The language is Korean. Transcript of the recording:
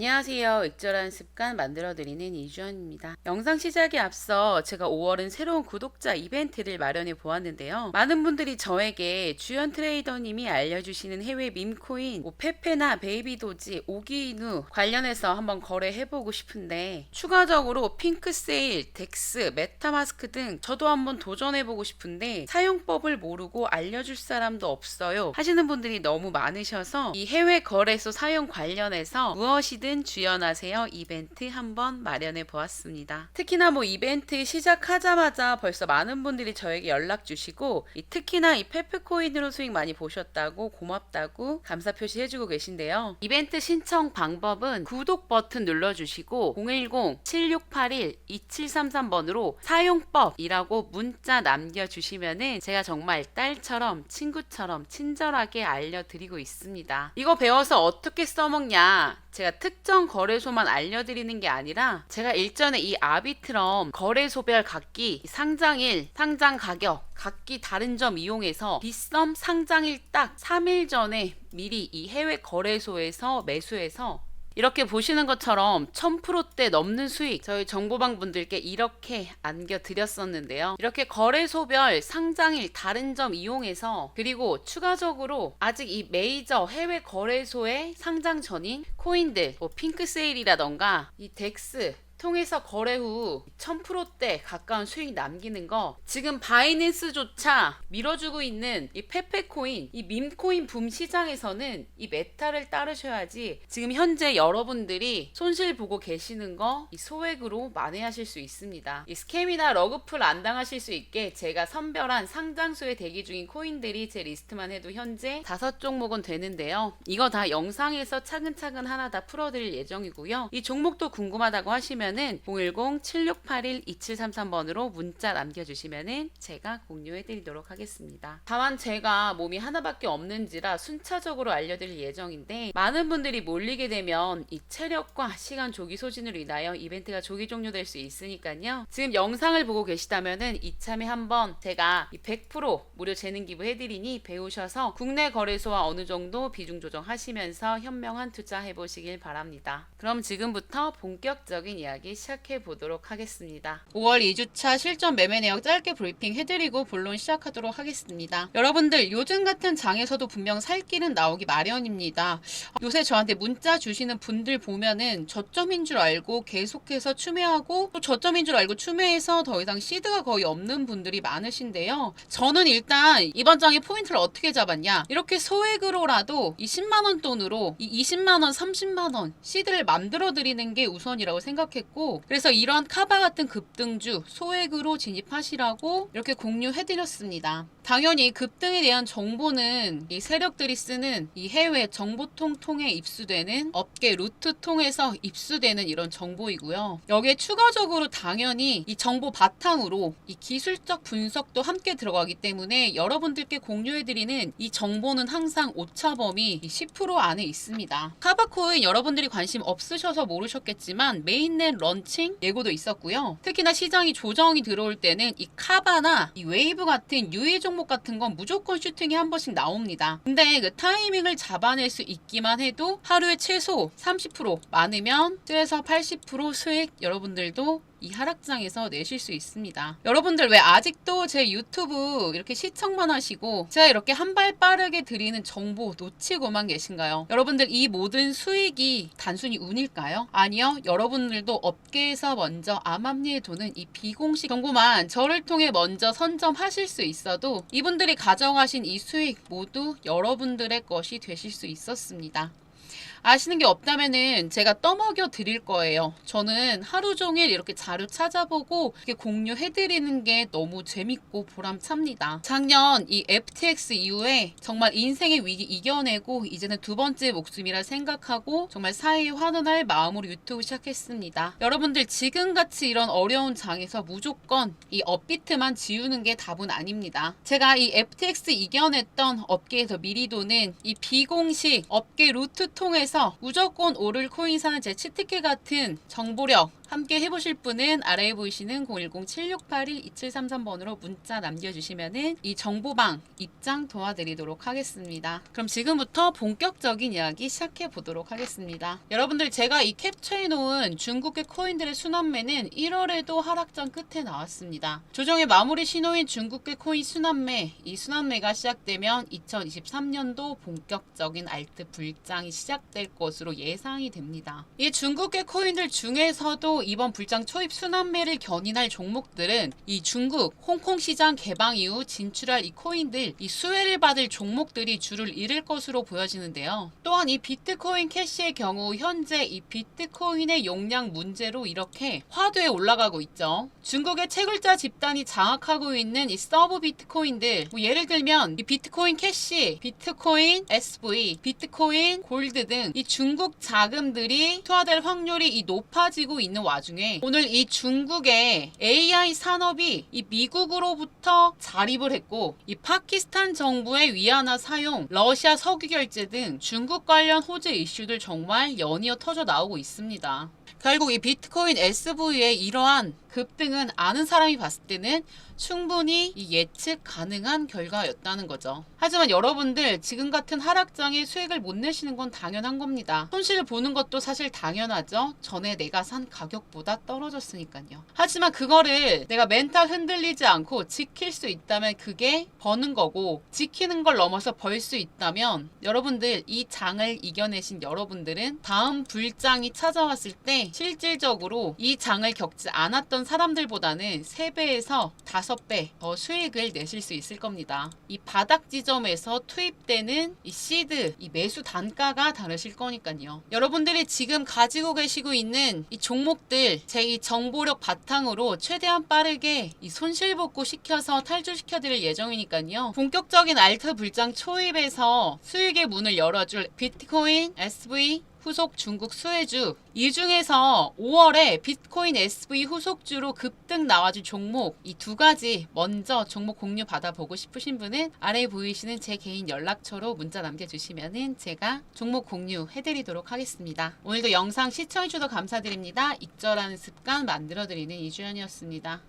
안녕하세요. 익절한 습관 만들어드리는 이주연입니다. 영상 시작에 앞서 제가 5월은 새로운 구독자 이벤트를 마련해 보았는데요. 많은 분들이 저에게 주연 트레이더님이 알려주시는 해외 밈코인 뭐 페페나 베이비도지, 오기누 관련해서 한번 거래해보고 싶은데 추가적으로 핑크세일, 덱스, 메타마스크 등 저도 한번 도전해보고 싶은데 사용법을 모르고 알려줄 사람도 없어요. 하시는 분들이 너무 많으셔서 이 해외 거래소 사용 관련해서 무엇이든 주연하세요 이벤트 한번 마련해 보았습니다. 특히나 뭐 이벤트 시작하자마자 벌써 많은 분들이 저에게 연락 주시고 이 특히나 이 페프코인으로 수익 많이 보셨다고 고맙다고 감사 표시 해 주고 계신데요. 이벤트 신청 방법은 구독 버튼 눌러 주시고 010-7681-2733번으로 사용법이라고 문자 남겨 주시면은 제가 정말 딸처럼 친구처럼 친절하게 알려 드리고 있습니다. 이거 배워서 어떻게 써먹냐? 제가 특정 거래소만 알려드리는 게 아니라 제가 일전에 이 아비트럼 거래소별 각기 상장일, 상장 가격, 각기 다른 점 이용해서 빗썸 상장일 딱 3일 전에 미리 이 해외 거래소에서 매수해서 이렇게 보시는 것처럼 1000%대 넘는 수익 저희 정보방 분들께 이렇게 안겨드렸었는데요. 이렇게 거래소별 상장일 다른 점 이용해서 그리고 추가적으로 아직 이 메이저 해외 거래소의 상장 전인 코인들 뭐 핑크세일이라던가 이 덱스 통해서 거래 후 1000%대 가까운 수익 남기는 거 지금 바이낸스조차 밀어주고 있는 이 페페코인 이 밈코인 붐 시장에서는 이 메타를 따르셔야지 지금 현재 여러분들이 손실 보고 계시는 거 이 소액으로 만회하실 수 있습니다. 이 스캠이나 러그풀 안 당하실 수 있게 제가 선별한 상장소에 대기 중인 코인들이 제 리스트만 해도 현재 다섯 종목은 되는데요. 이거 다 영상에서 차근차근 하나 다 풀어드릴 예정이고요. 이 종목도 궁금하다고 하시면 하시면은 010-7681-2733번으로 문자 남겨주시면은 제가 공유해드리도록 하겠습니다. 다만 제가 몸이 하나밖에 없는지라 순차적으로 알려드릴 예정인데 많은 분들이 몰리게 되면 이 체력과 시간 조기 소진으로 인하여 이벤트가 조기 종료될 수 있으니까요. 지금 영상을 보고 계시다면은 이참에 한번 제가 이100% 무료 재능 기부 해드리니 배우셔서 국내 거래소와 어느 정도 비중 조정하시면서 현명한 투자 해보시길 바랍니다. 그럼 지금부터 본격적인 이야기 이야기 시작해 보도록 하겠습니다. 5월 2주차 실전 매매 내역 짧게 브리핑 해드리고 본론 시작하도록 하겠습니다. 여러분들 요즘 같은 장에서도 분명 살 길은 나오기 마련입니다. 요새 저한테 문자 주시는 분들 보면은 저점인 줄 알고 계속해서 추매하고 또 저점인 줄 알고 추매해서 더 이상 시드가 거의 없는 분들이 많으신데요. 저는 일단 이번 장의 포인트를 어떻게 잡았냐 이렇게 소액으로라도 이 10만원 돈으로 이 20만원 30만원 시드를 만들어 드리는 게 우선이라고 생각했고 있고 그래서 이런 카바 같은 급등주 소액으로 진입하시라고 이렇게 공유해드렸습니다. 당연히 급등에 대한 정보는 이 세력들이 쓰는 이 해외 정보통 통해 입수되는 업계 루트 통해서 입수되는 이런 정보이고요. 여기에 추가적으로 당연히 이 정보 바탕으로 이 기술적 분석도 함께 들어가기 때문에 여러분들께 공유해드리는 이 정보는 항상 오차범위 10% 안에 있습니다. 카바코인 여러분들이 관심 없으셔서 모르셨겠지만 메인넷 런칭 예고도 있었고요. 특히나 시장이 조정이 들어올 때는 이 카바나 이 웨이브 같은 유의 종목 같은 건 무조건 슈팅이 한 번씩 나옵니다. 근데 그 타이밍을 잡아낼 수 있기만 해도 하루에 최소 30% 많으면 7에서 80% 수익 여러분들도 이 하락장에서 내실 수 있습니다. 여러분들 왜 아직도 제 유튜브 이렇게 시청만 하시고 제가 이렇게 한 발 빠르게 드리는 정보 놓치고만 계신가요? 여러분들 이 모든 수익이 단순히 운일까요? 아니요. 여러분들도 업계에서 먼저 암암리에 도는 이 비공식 정보만 저를 통해 먼저 선점하실 수 있어도 이분들이 가져가신 이 수익 모두 여러분들의 것이 되실 수 있었습니다. 아시는 게 없다면은 제가 떠먹여 드릴 거예요. 저는 하루 종일 이렇게 자료 찾아보고 이렇게 공유해 드리는 게 너무 재밌고 보람찹니다. 작년 이 FTX 이후에 정말 인생의 위기 이겨내고 이제는 두 번째 목숨이라 생각하고 정말 사회에 환원할 마음으로 유튜브 시작했습니다. 여러분들 지금같이 이런 어려운 장에서 무조건 이 업비트만 지우는 게 답은 아닙니다. 제가 이 FTX 이겨냈던 업계에서 미리 도는 이 비공식 업계 루트 통해서 해서 무조건 오를 코인 사는 제 치트키 같은 정보력 함께 해보실 분은 아래에 보이시는 010-7681-2733번으로 문자 남겨주시면은 이 정보방 입장 도와드리도록 하겠습니다. 그럼 지금부터 본격적인 이야기 시작해 보도록 하겠습니다. 여러분들 제가 이 캡처해 놓은 중국의 코인들의 순환매는 1월에도 하락장 끝에 나왔습니다. 조정의 마무리 신호인 중국의 코인 순환매, 이 순환매가 시작되면 2023년도 본격적인 알트 불장이 시작될 것으로 예상이 됩니다. 이 중국의 코인들 중에서도 이번 불장 초입 순환매를 견인할 종목들은 이 중국 홍콩 시장 개방 이후 진출할 이 코인들 이 수혜를 받을 종목들이 줄을 잃을 것으로 보여지는데요. 또한 이 비트코인 캐시의 경우 현재 이 비트코인의 용량 문제로 이렇게 화두에 올라가고 있죠. 중국의 채굴자 집단이 장악하고 있는 이 서브 비트코인들 뭐 예를 들면 이 비트코인 캐시, 비트코인 SV, 비트코인 골드 등 이 중국 자금들이 투하될 확률이 이 높아지고 있는 와중에 오늘 이 중국의 AI 산업이 이 미국으로부터 자립을 했고 이 파키스탄 정부의 위안화 사용, 러시아 석유 결제 등 중국 관련 호재 이슈들 정말 연이어 터져 나오고 있습니다. 결국 이 비트코인 SV의 이러한 급등은 아는 사람이 봤을 때는 충분히 이 예측 가능한 결과였다는 거죠. 하지만 여러분들 지금 같은 하락장에 수익을 못 내시는 건 당연한 겁니다. 손실을 보는 것도 사실 당연하죠. 전에 내가 산 가격보다 떨어졌으니까요. 하지만 그거를 내가 멘탈 흔들리지 않고 지킬 수 있다면 그게 버는 거고 지키는 걸 넘어서 벌 수 있다면 여러분들 이 장을 이겨내신 여러분들은 다음 불장이 찾아왔을 때 실질적으로 이 장을 겪지 않았던 사람들보다는 3배에서 5배 더 수익을 내실 수 있을 겁니다. 이 바닥 지점에서 투입되는 이 시드, 이 매수 단가가 다르실 거니까요. 여러분들이 지금 가지고 계시고 있는 이 종목들 제 이 정보력 바탕으로 최대한 빠르게 이 손실 복구 시켜서 탈출시켜 드릴 예정이니까요. 본격적인 알트 불장 초입에서 수익의 문을 열어줄 비트코인, SV, 후속 중국 수혜주 이 중에서 5월에 비트코인 SV 후속주로 급등 나와준 종목 이 두 가지 먼저 종목 공유 받아보고 싶으신 분은 아래에 보이시는 제 개인 연락처로 문자 남겨주시면은 제가 종목 공유 해드리도록 하겠습니다. 오늘도 영상 시청해주셔서 감사드립니다. 익절하는 습관 만들어드리는 이주연이었습니다.